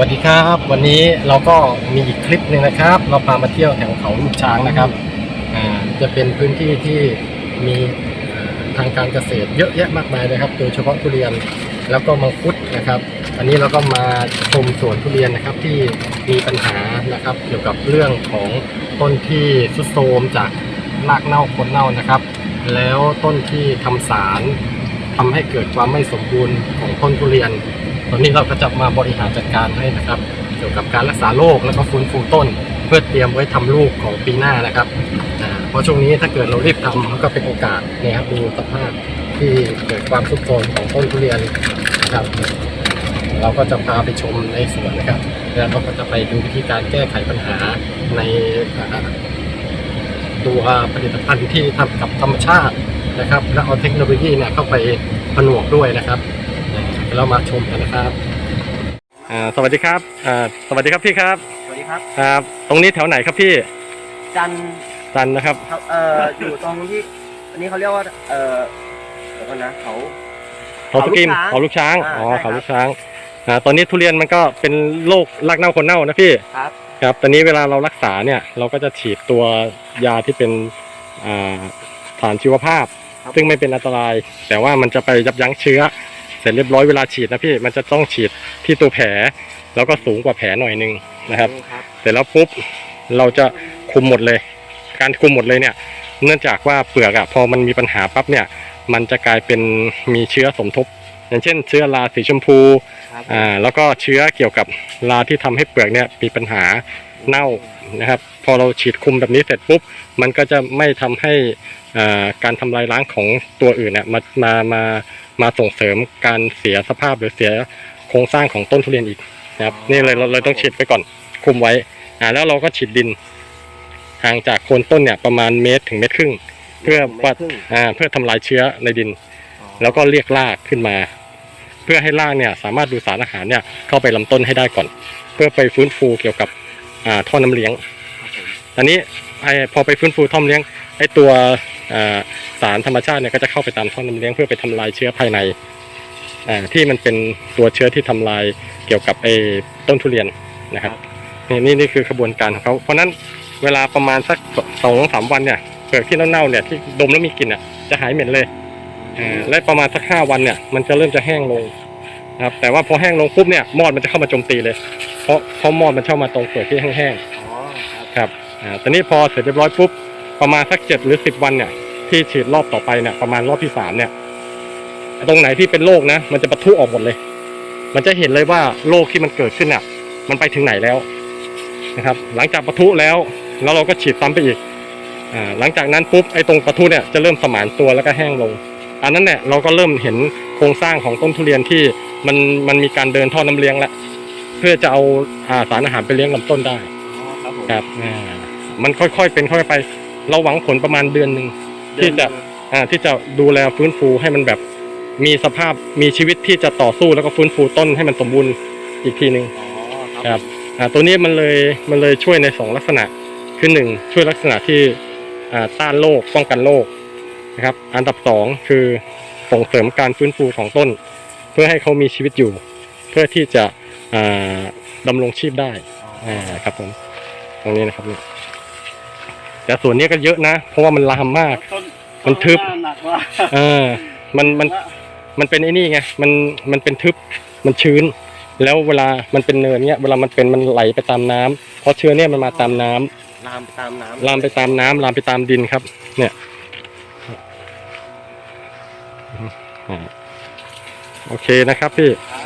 วัสดีครับ วันนี้เราก็มีอีกคลิปหนึ่งนะครับ เราพามาเที่ยวแถวเขาลูกช้างนะครับจะเป็นพื้นที่ที่มีทางการเกษตรเยอะแยะมากมายเลยครับ โดยเฉพาะทุเรียนแล้วก็มังคุดนะครับ อันนี้เราก็มาชมสวนทุเรียนนะครับที่มีปัญหานะครับ เกี่ยวกับเรื่องของต้นที่สุดโทรมจากรากเน่าคนเน่านะครับ แล้วต้นที่ทำสารทำให้เกิดความไม่สมบูรณ์ของต้นทุเรียน ตอนนี้เราก็จะมาบริหารจัดการให้นะครับ เกี่ยวกับการรักษาโรคแล้วก็ฟื้นฟูต้น เพื่อเตรียมไว้ทำลูกของปีหน้านะครับเพราะช่วงนี้ถ้าเกิดเรารีบทำมันก็เป็นโอกาสนะครับดูสภาพที่เกิดความทุกโทรมของต้นทุเรียนนะครับ เราก็จะพาไปชมในสวนนะครับ แล้วเราก็จะไปดูวิธีการแก้ไขปัญหาในตัวผลิตภัณฑ์ที่ทำกับธรรมชาตินะครับ และเอาเทคโนโลยีเนี่ยเข้าไปผนวกด้วยนะครับ เรามาชมกันนะครับอ่าสวัสดีครับอ่าสวัสดีครับพี่ครับสวัสดีครับครับตรงนี้แถวไหนครับพี่จันทร์จันนะครับครับเอ่ออยู่ตรงที่อันนี้เขาเรียกว่าเอ่อเดี๋ยวก่อนนะเขา เขาสกิมเขาเขาลูลูกกช้าช้างงอ๋ออ่าใช่ครับ เขาลูกช้างอ่าตอนนี้ทุเรียนมันก็เป็นโรครากเน่าคนเน่านะพี่ครับครับตอนนี้เวลาเรารักษาเนี่ยเราก็จะฉีดตัวยาที่เป็นอ่าสารชีวภาพ ครับซึ่งไม่เป็นอันตราย แต่ว่ามันจะไปยับยั้งเชื้อเส ร็จเรียบร้อยเวลาฉีดนะพี่มันจะต้องฉีดที่ตัวแผล แล้วก็สูงกว่าแผลหน่อยนึงนะครับครับ เสร็จแล้วปุ๊บเราจะคุมหมดเลย การคุมหมดเลยเนี่ย เนื่องจากว่าเปลือกอะพอมันมีปัญหาปั๊บเนี่ย มันจะกลายเป็นมีเชื้อสมทบ อย่างเช่น เชื้อราสีชมพูครับอ่าแล้วก็เชื้อเกี่ยวกับราที่ทำให้เปลือกเนี่ยมีปัญหาเน่านะครับ พอเราฉีดคุมแบบนี้เสร็จปุ๊บมันก็จะไม่ทำให้อ่าการทำลายล้างของตัวอื่นเนี่ยมามามา มาส่งเสริมการเสียสภาพหรือเสียโครงสร้างของต้นทุเรียนอีกนะครับนี่เลยเราเลยต้องฉีดไปก่อนคุมไว้อ่าแล้วเราก็ฉีดดินห่างจากโคนต้นเนี่ยประมาณเมตรถึงเมตรครึ่ง เพื่อไม่ว่าครึ่งอ่าเพื่อทำลายเชื้อในดินอ๋อแล้วก็เรียกรากขึ้นมา เพื่อให้รากเนี่ยสามารถดูดสารอาหารเนี่ยเข้าไปลำต้นให้ได้ก่อน เพื่อไปฟื้นฟูเกี่ยวกับอ่าท่อน้ำเลี้ยงครับผมอันนี้ไอพอไปฟื้นฟูท่อน้ำเลี้ยงไอตัวอ่า สารธรรมชาติเนี่ยก็จะเข้าไปตามท่อน้ำเลี้ยงเพื่อไปทำลายเชื้อภายในอ่าที่มันเป็นตัวเชื้อที่ทำลายเกี่ยวกับไอต้นทุเรียนนะครับนี่นี่นี่คือขบวนการของเขาเพราะฉะนั้นเวลาประมาณสักสองสามวันเนี่ยเปลือกที่เน่าๆเนี่ยที่ดมแล้วมีกลิ่นอะจะหายเหม็นเลยอ่าและประมาณสักห้าวันเนี่ยมันจะเริ่มจะแห้งลงนะครับแต่ว่าพอแห้งลงปุ๊บเนี่ยมอดมันจะเข้ามาโจมตีเลย เพราะเพราะมอดมันเข้ามาตรงเปลือกที่แห้งอ๋อครับๆครับอ่าตอนนี้พอเสร็จเรียบร้อยปุ๊บ ประมาณสักเจ็ดหรือสิบวันเนี่ย ที่ฉีดรอบต่อไปเนี่ยประมาณรอบที่สามเนี่ย ตรงไหนที่เป็นโรคนะ มันจะปะทุออกหมดเลย มันจะเห็นเลยว่าโรคที่มันเกิดขึ้นเนี่ยมันไปถึงไหนแล้วนะครับ หลังจากปะทุแล้ว แล้วเราก็ฉีดซ้ำไปอีกอ่าหลังจากนั้นปุ๊บไอ้ตรงปะทุเนี่ยจะเริ่มสมานตัวแล้วก็แห้งลง อันนั้นเนี่ยเราก็เริ่มเห็นโครงสร้างของต้นทุเรียนที่มันมันมีการเดินท่อน้ำเลี้ยงแล้วเพื่อจะเอาอาสารอาหารไปเลี้ยงลำต้นได้อ๋อครับผมครับอ่ามันค่อยๆเป็นค่อยๆไป เราหวังผลประมาณเดือนหนึ่งที่จะอ่าที่จะดูแลฟื้นฟูให้มันแบบมีสภาพมีชีวิตที่จะต่อสู้แล้วก็ฟื้นฟูต้นให้มันสมบูรณ์อีกทีหนึ่งอ๋อครับอ่าตัวนี้มันเลยมันเลยช่วยในสองลักษณะคือหนึ่งช่วยลักษณะที่อ่าต้านโรคป้องกันโรคนะครับ อันดับสองคือส่งเสริมการฟื้นฟูของต้น เพื่อให้เขามีชีวิตอยู่ เพื่อที่จะอ่าดำรงชีพได้อ่าครับผมตรงนี้นะครับนี่ แต่ส่วนนี้ก็เยอะนะ เพราะว่ามันลามมากต้นมันทึบต้หนักว่าเออ มันมันมันเป็นไอ้นี่ไงมันมันเป็นทึบมันชื้น แล้วเวลามันเป็นเนินเนี้ยเวลามันเป็นมันไหลไปตามน้ำเพราะเชื้อเนี่ยมันมาตามน้ำลามไปตามน้ำลามไปตามน้ำลามไปตามดินครับ เนี่ยอ่าโอเคนะครับพี่ครับ